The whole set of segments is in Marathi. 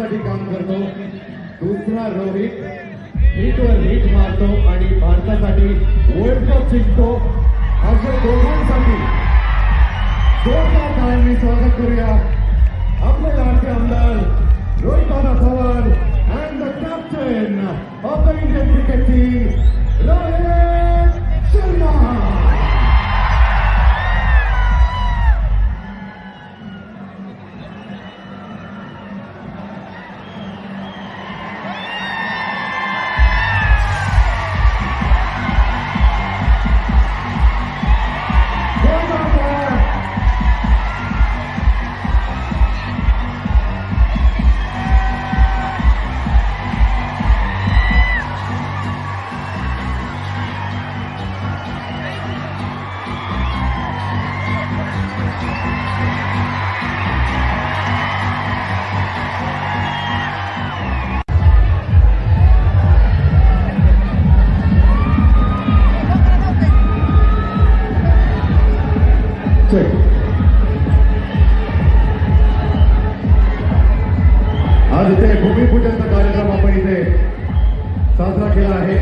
भारतासाठी काम करतो. दुसरा रोहित हिटवर हिट मारतो आणि भारतासाठी वर्ल्ड कप जिंकतो. अशा दोघांसाठी जोरदार काळांनी स्वागत करूया. आपले लाडके आमदार Rohit dada Pawar and the captain of the Indian cricket team Rohit आज इथे भूमिपूजनचा कार्यक्रम आपण इथे साजरा केला आहे.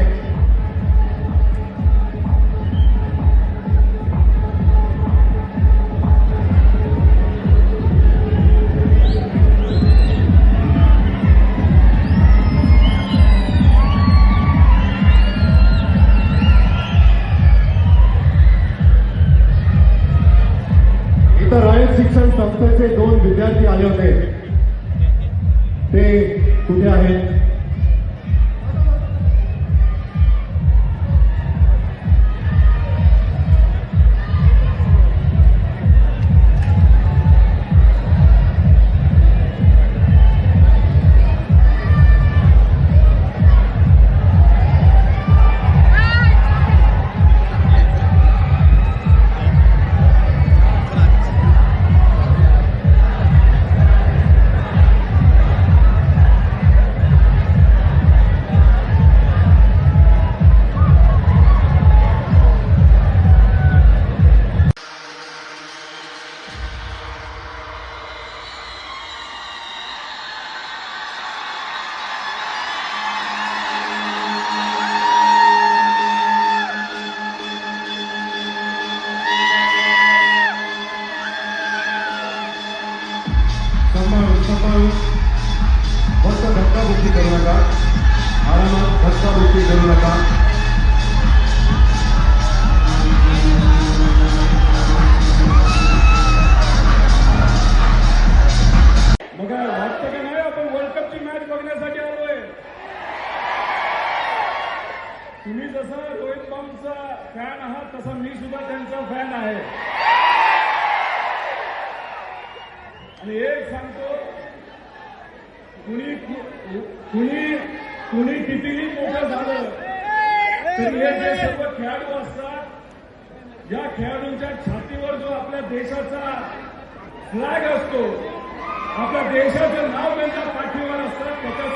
इथं शिक्षण संस्थेचे दोन विद्यार्थी आले होते. ते कुठे आहेत सांभाळून सांभाळून फक्त धक्काबुक्की करू नका आरामात धक्काबुक्की करू नका बघा काय वाटतं का नाही आपण वर्ल्ड कपची मॅच बघण्यासाठी आलोय? तुम्ही जसा रोहित पंपचा फॅन आहात तसा मी सुद्धा त्यांचा फॅन आहे. आणि एक सांगतो कुणी कुणी कुणी कितीही मोठं झालं तरी हे जे सर्व खेळाडू असतात या खेळाडूंच्या छातीवर जो आपल्या देशाचा फ्लॅग असतो आपल्या देशाचं नाव त्यांच्या पाठीवर असतात त्याच्या